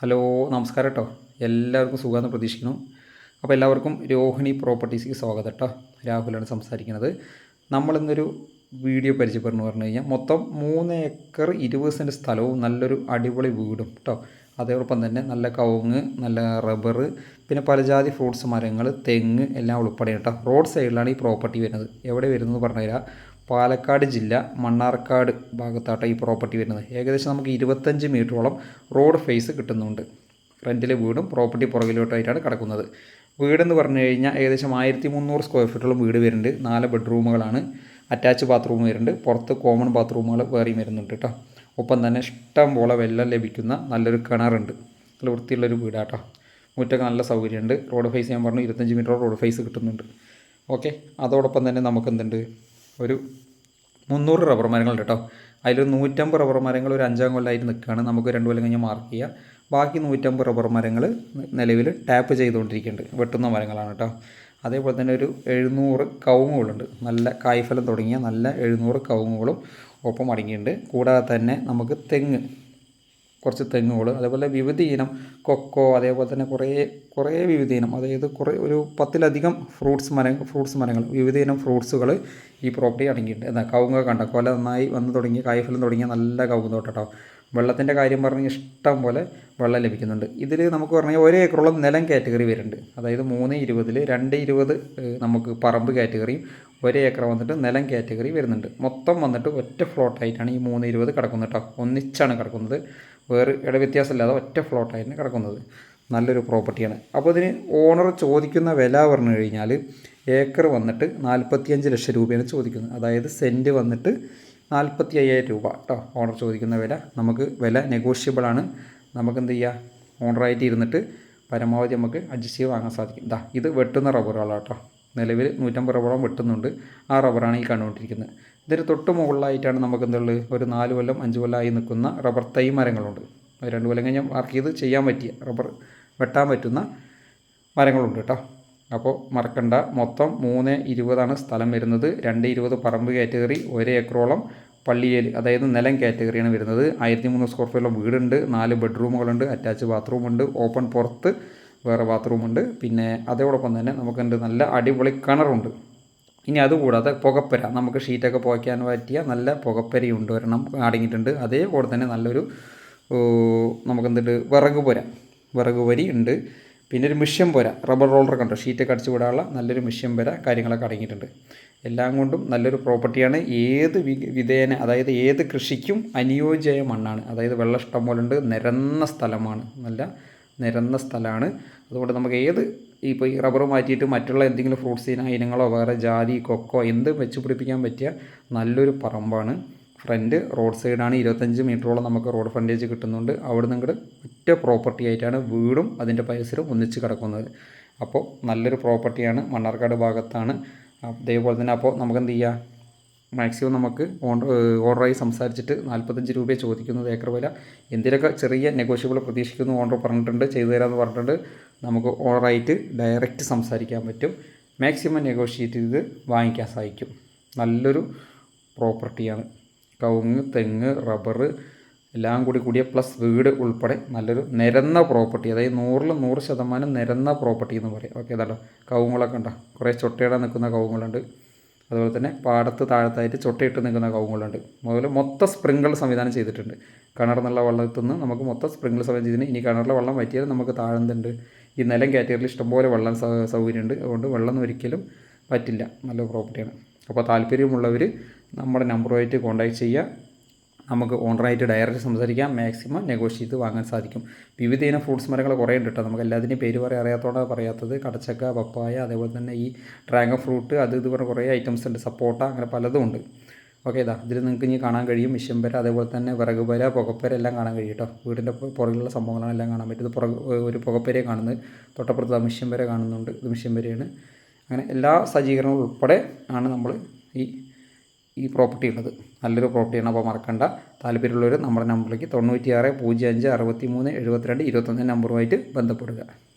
Hello നമസ്കാരം കേട്ടോ എല്ലാവർക്കും സുഖമെന്ന് പ്രതീക്ഷിക്കുന്നു. അപ്പോൾ എല്ലാവർക്കും രോഹിണി പ്രോപ്പർട്ടീസിക്ക് സ്വാഗതം കേട്ടോ രാഹുലാണ് സംസാരിക്കുന്നത്. നമ്മളിന്നൊരു വീഡിയോ പരിചയപ്പെടുന്നു പറഞ്ഞു കഴിഞ്ഞാൽ മൊത്തം മൂന്ന് ഏക്കർ ഇരുപത് സെന്റ് സ്ഥലവും നല്ലൊരു അടിപൊളി വീടും കേട്ടോ അതോടൊപ്പം തന്നെ നല്ല കവുങ്ങ് നല്ല റബ്ബർ പിന്നെ പലജാതി ഫ്രൂട്ട്സ് മരങ്ങൾ തെങ്ങ് എല്ലാം ഉൾപ്പെടെ കേട്ടോ റോഡ് സൈഡിലാണ് ഈ പ്രോപ്പർട്ടി വരുന്നത്. എവിടെ വരുന്നത് പറഞ്ഞു തരാം പാലക്കാട് ജില്ല മണ്ണാർക്കാട് ഭാഗത്താട്ടോ ഈ പ്രോപ്പർട്ടി വരുന്നത്. ഏകദേശം നമുക്ക് ഇരുപത്തഞ്ച് മീറ്ററോളം റോഡ് ഫേസ് കിട്ടുന്നുണ്ട്. റെന്റിലെ വീടും പ്രോപ്പർട്ടി പുറകിലോട്ടായിട്ടാണ് കിടക്കുന്നത്. വീടെന്ന് പറഞ്ഞു കഴിഞ്ഞാൽ ഏകദേശം ആയിരത്തി മുന്നൂറ് സ്ക്വയർ ഫീറ്റോളം വീട് വരുന്നുണ്ട്. നാല് ബെഡ്റൂമുകളാണ് അറ്റാച്ച് ബാത്റൂം വരുന്നുണ്ട്. പുറത്ത് കോമൺ ബാത്റൂമുകൾ വേറെയും വരുന്നുണ്ട് കേട്ടോ ഒപ്പം തന്നെ ഇഷ്ടം പോലെ വെള്ളം ലഭിക്കുന്ന നല്ലൊരു കിണറുണ്ട്. നല്ല വൃത്തിയുള്ളൊരു വീടാട്ടോ. മുറ്റൊക്കെ നല്ല സൗകര്യമുണ്ട്. റോഡ് ഫേസ് ഞാൻ പറഞ്ഞു ഇരുപത്തഞ്ച് മീറ്റർ റോഡ് ഫേസ് കിട്ടുന്നുണ്ട്. ഓക്കെ അതോടൊപ്പം തന്നെ നമുക്ക് എന്തുണ്ട് ഒരു മുന്നൂറ് റബ്ബർ മരങ്ങളുണ്ട് കേട്ടോ അതിലൊരു നൂറ്റമ്പത് റബ്ബർ മരങ്ങൾ ഒരു അഞ്ചാം കൊല്ലമായിട്ട് നിൽക്കുകയാണ്. നമുക്ക് രണ്ട് കൊല്ലം കഴിഞ്ഞ് മാർക്ക് ചെയ്യുക ബാക്കി നൂറ്റമ്പത് റബ്ബർ മരങ്ങൾ നിലവിൽ ടാപ്പ് ചെയ്തുകൊണ്ടിരിക്കുന്നുണ്ട്. വെട്ടുന്ന മരങ്ങളാണ് കേട്ടോ അതേപോലെ തന്നെ ഒരു എഴുന്നൂറ് കവുങ്ങുകളുണ്ട്. നല്ല കായ്ഫലം തുടങ്ങിയ നല്ല എഴുന്നൂറ് കവുങ്ങുകളും ഒപ്പം അടങ്ങിയിട്ടുണ്ട്. കൂടാതെ തന്നെ നമുക്ക് തെങ്ങ് കുറച്ച് തെങ്ങുകൾ അതേപോലെ വിവിധ ഇനം കൊക്കോ അതേപോലെ തന്നെ കുറേ കുറേ വിവിധ ഇനം അതായത് കുറേ ഒരു പത്തിലധികം ഫ്രൂട്ട്സ് മരങ്ങൾ ഫ്രൂട്ട്സ് മരങ്ങൾ വിവിധ ഇനം ഫ്രൂട്ട്സുകൾ ഈ പ്രോപ്പർട്ടി അടങ്ങിയിട്ടുണ്ട്. എന്താ കവുങ്ങ കണ്ട? കൊല നന്നായി വന്ന് തുടങ്ങി കായ്ഫലം തുടങ്ങിയ നല്ല കവുങ്ങ് തോട്ടോ വെള്ളത്തിന്റെ കാര്യം പറഞ്ഞ് ഇഷ്ടം പോലെ വെള്ളം ലഭിക്കുന്നുണ്ട്. ഇതിൽ നമുക്ക് പറഞ്ഞാൽ ഒരേ ഏക്കറോളം നിലം കാറ്റഗറി വരുന്നുണ്ട്. അതായത് മൂന്ന് ഇരുപതിൽ രണ്ട് ഇരുപത് നമുക്ക് പറമ്പ് കാറ്റഗറിയും ഒരേ ഏക്കർ വന്നിട്ട് നിലം കാറ്റഗറി വരുന്നുണ്ട്. മൊത്തം വന്നിട്ട് ഒറ്റ ഫ്ലോട്ടായിട്ടാണ് ഈ മൂന്ന് ഇരുപത് കിടക്കുന്നത് കേട്ടോ. ഒന്നിച്ചാണ് കിടക്കുന്നത്. വേറെ ഇട വ്യത്യാസമില്ലാതെ ഒറ്റ ഫ്ലോട്ടായിരുന്നു കിടക്കുന്നത്. നല്ലൊരു പ്രോപ്പർട്ടിയാണ് അപ്പോൾ ഇതിന് ഓണർ ചോദിക്കുന്ന വില പറഞ്ഞു കഴിഞ്ഞാൽ ഏക്കർ വന്നിട്ട് നാൽപ്പത്തിയഞ്ച് ലക്ഷം രൂപയാണ് ചോദിക്കുന്നത്. അതായത് സെന്റ് വന്നിട്ട് നാൽപ്പത്തി അയ്യായിരം രൂപ കേട്ടോ ഓണർ ചോദിക്കുന്ന വില. നമുക്ക് വില നെഗോഷ്യബിളാണ് നമുക്ക് എന്ത് ചെയ്യുക ഓണറായിട്ട് ഇരുന്നിട്ട് പരമാവധി നമുക്ക് അഡ്ജസ്റ്റ് ചെയ്ത് വാങ്ങാൻ സാധിക്കും. ഇതാ ഇത് വെട്ടുന്ന റബ്ബറുകളാണ് കേട്ടോ നിലവിൽ നൂറ്റമ്പത് റബ്ബറോളം വെട്ടുന്നുണ്ട്. ആ റബ്ബറാണ് ഈ കണ്ടുകൊണ്ടിരിക്കുന്നത്. ഇതിന് തൊട്ട് മുകളിലായിട്ടാണ് നമുക്ക് എന്തുള്ളത്? ഒരു നാല് കൊല്ലം അഞ്ച് കൊല്ലമായി നിൽക്കുന്ന റബ്ബർ തൈ മരങ്ങളുണ്ട്. രണ്ട് കൊല്ലം കഴിഞ്ഞാൽ മാർക്ക് ചെയ്ത് ചെയ്യാൻ പറ്റിയ റബ്ബർ വെട്ടാൻ പറ്റുന്ന മരങ്ങളുണ്ട് കേട്ടോ. അപ്പോൾ മറക്കണ്ട. മൊത്തം മൂന്ന് ഇരുപതാണ് സ്ഥലം വരുന്നത്. രണ്ട് ഇരുപത് പറമ്പ് കാറ്റഗറി ഒരേ ഏക്കറോളം പള്ളിയേൽ അതായത് നിലം കാറ്റഗറിയാണ് വരുന്നത്. ആയിരത്തി മുന്നൂറ് സ്ക്വയർ ഫീറ്റുള്ള വീടുണ്ട്. നാല് ബെഡ്റൂമുകളുണ്ട് അറ്റാച്ച് ബാത്റൂമുണ്ട് ഓപ്പൺ പുറത്ത് വേറെ ബാത്റൂമുണ്ട് പിന്നെ അതോടൊപ്പം തന്നെ നമുക്ക് നമുക്കുണ്ട് നല്ല അടിപൊളി കിണറുണ്ട് ഇനി അതുകൂടാതെ പുകപ്പര. നമുക്ക് ഷീറ്റൊക്കെ പുകയ്ക്കാൻ പറ്റിയ നല്ല പുകപ്പരയുണ്ട് ഒരെണ്ണം അടങ്ങിയിട്ടുണ്ട്. അതേപോലെ തന്നെ നല്ലൊരു നമുക്കെന്തുണ്ട് വിറക് പുര. വിറക് വരി ഉണ്ട്. പിന്നെ ഒരു മിഷ്യൻ പുര. റബ്ബർ റോളറൊക്കെ ഉണ്ട്. ഷീറ്റൊക്കെ അടിച്ചു വിടാനുള്ള നല്ലൊരു മിഷ്യൻ പുര കാര്യങ്ങളൊക്കെ അടങ്ങിയിട്ടുണ്ട്. എല്ലാം കൊണ്ടും നല്ലൊരു പ്രോപ്പർട്ടിയാണ് ഏത് വി- വിധേന അതായത് ഏത് കൃഷിക്കും അനുയോജ്യമായ മണ്ണാണ്. അതായത് വെള്ളം ഇഷ്ടം പോലെ ഉണ്ട്. നിരന്ന സ്ഥലമാണ്. നല്ല നിരന്ന സ്ഥലമാണ്. അതുകൊണ്ട് നമുക്ക് ഏത് ഇപ്പോൾ ഈ റബ്ബർ മാറ്റിയിട്ട് മറ്റുള്ള എന്തെങ്കിലും ഫ്രൂട്ട്സ് ഇനങ്ങളോ വേറെ ജാതി കൊക്കോ എന്തും വെച്ച് പിടിപ്പിക്കാൻ പറ്റിയ നല്ലൊരു പറമ്പാണ്. ഫ്രണ്ട് റോഡ് സൈഡാണ് ഇരുപത്തഞ്ച് മീറ്ററോളം നമുക്ക് റോഡ് ഫ്രണ്ടേജ് കിട്ടുന്നുണ്ട്. അവിടെ നിങ്ങളുടെ ഒറ്റ പ്രോപ്പർട്ടി ആയിട്ടാണ് വീടും അതിന്റെ പരിസരവും ഒന്നിച്ച് കിടക്കുന്നത്. അപ്പോൾ നല്ലൊരു പ്രോപ്പർട്ടിയാണ് മണ്ണാർക്കാട് ഭാഗത്താണ്. അതേപോലെ തന്നെ അപ്പോൾ നമുക്ക് എന്ത് ചെയ്യാം? മാക്സിമം നമുക്ക് ഓർഡറായി സംസാരിച്ചിട്ട് നാൽപ്പത്തഞ്ച് രൂപയെ ചോദിക്കുന്നത് ഏക്കർ വില. എന്തിനൊക്കെ ചെറിയ നെഗോഷ്യബിൾ പ്രതീക്ഷിക്കുന്നു ഓർഡർ പറഞ്ഞിട്ടുണ്ട് ചെയ്തു തരാമെന്ന് പറഞ്ഞിട്ടുണ്ട്. നമുക്ക് ഓർഡറായിട്ട് ഡയറക്റ്റ് സംസാരിക്കാൻ പറ്റും. മാക്സിമം നെഗോഷിയേറ്റ് ചെയ്ത് വാങ്ങിക്കാൻ സാധിക്കും. നല്ലൊരു പ്രോപ്പർട്ടിയാണ് കവുങ്ങ് തെങ്ങ് റബ്ബർ എല്ലാം കൂടി കൂടിയ പ്ലസ് വീട് ഉൾപ്പെടെ നല്ലൊരു നിരന്ന പ്രോപ്പർട്ടി അതായത് നൂറിൽ നൂറ് ശതമാനം നിരന്ന പ്രോപ്പർട്ടി എന്ന് പറയും. ഓക്കെ അതല്ല കവുങ്ങളൊക്കെ ഉണ്ടോ? കുറേ ചൊട്ടയിടാൻ നിൽക്കുന്ന കവുങ്ങളുണ്ട് അതുപോലെ തന്നെ പാടത്ത് താഴത്തായിട്ട് ചൊട്ടയിട്ട് നിൽക്കുന്ന കവുങ്ങളുണ്ട് അതുപോലെ മൊത്തം സ്പ്രിങ്കിൾ സംവിധാനം ചെയ്തിട്ടുണ്ട്. കിണറിന്നുള്ള വെള്ളത്തിൽ നിന്ന് നമുക്ക് മൊത്തം സ്പ്രിങ്കിൾ സംവിധാനം ചെയ്തിട്ടുണ്ട്. ഇനി കിണറിലെ വെള്ളം വറ്റിയാൽ നമുക്ക് താഴ്ന്നുണ്ട് ഈ നിലം കാറ്റഗറിയിൽ ഇഷ്ടംപോലെ വെള്ളം സൗകര്യമുണ്ട്. അതുകൊണ്ട് വെള്ളം ഒരിക്കലും പറ്റില്ല. നല്ല പ്രോപ്പർട്ടിയാണ്. അപ്പോൾ താല്പര്യമുള്ളവർ നമ്മുടെ നമ്പറുമായിട്ട് കോൺടാക്ട് ചെയ്യുക. നമുക്ക് ഓണറായിട്ട് ഡയറക്റ്റ് സംസാരിക്കാം മാക്സിമം നെഗോഷിയേറ്റ് ചെയ്ത് വാങ്ങാൻ സാധിക്കും. വിവിധ ഇനം ഫ്രൂട്ട്സ് മരങ്ങൾ കുറേ ഉണ്ട് കേട്ടോ നമുക്ക് എല്ലാത്തിന്റെയും പേര് പറയാൻ അറിയാത്തതുകൊണ്ടാണ് പറയാത്തത്. കടച്ചക്ക പപ്പായ അതേപോലെ തന്നെ ഈ ഡ്രാഗൺ ഫ്രൂട്ട് അത് ഇത് പറഞ്ഞ കുറേ ഐറ്റംസ് ഉണ്ട്. സപ്പോട്ട അങ്ങനെ പലതും ഉണ്ട്. ഓക്കെ ഇതാ ഇതിൽ നിങ്ങൾക്ക് ഇനി കാണാൻ കഴിയും. മിഷ്യംപര അതേപോലെ തന്നെ വിറകുപര പുകപ്പര എല്ലാം കാണാൻ കഴിയും കേട്ടോ വീടിന്റെ പുറകിലുള്ള സംഭവങ്ങളാണ് എല്ലാം കാണാൻ പറ്റും ഇത് ഒരു പുകപ്പരയെ കാണുന്നത്. തൊട്ടപ്പുറത്ത് മിഷ്യംപര കാണുന്നുണ്ട്. ഇത് മിഷ്യംപരയാണ് അങ്ങനെ എല്ലാ സജ്ജീകരണങ്ങളും ഉൾപ്പെടെ ആണ് നമ്മൾ ഈ ഈ പ്രോപ്പർട്ടി ഉള്ളത്. നല്ലൊരു പ്രോപ്പർട്ടിയാണ് അപ്പോൾ മറക്കണ്ട. താല്പര്യമുള്ളവർ നമ്മുടെ നമ്പറിലേക്ക് തൊണ്ണൂറ്റിയാറ് പൂജ്യം അഞ്ച് അറുപത്തി മൂന്ന് എഴുപത്തിരണ്ട് ഇരുപത്തൊന്ന് നമ്പറുമായിട്ട് ബന്ധപ്പെടുക.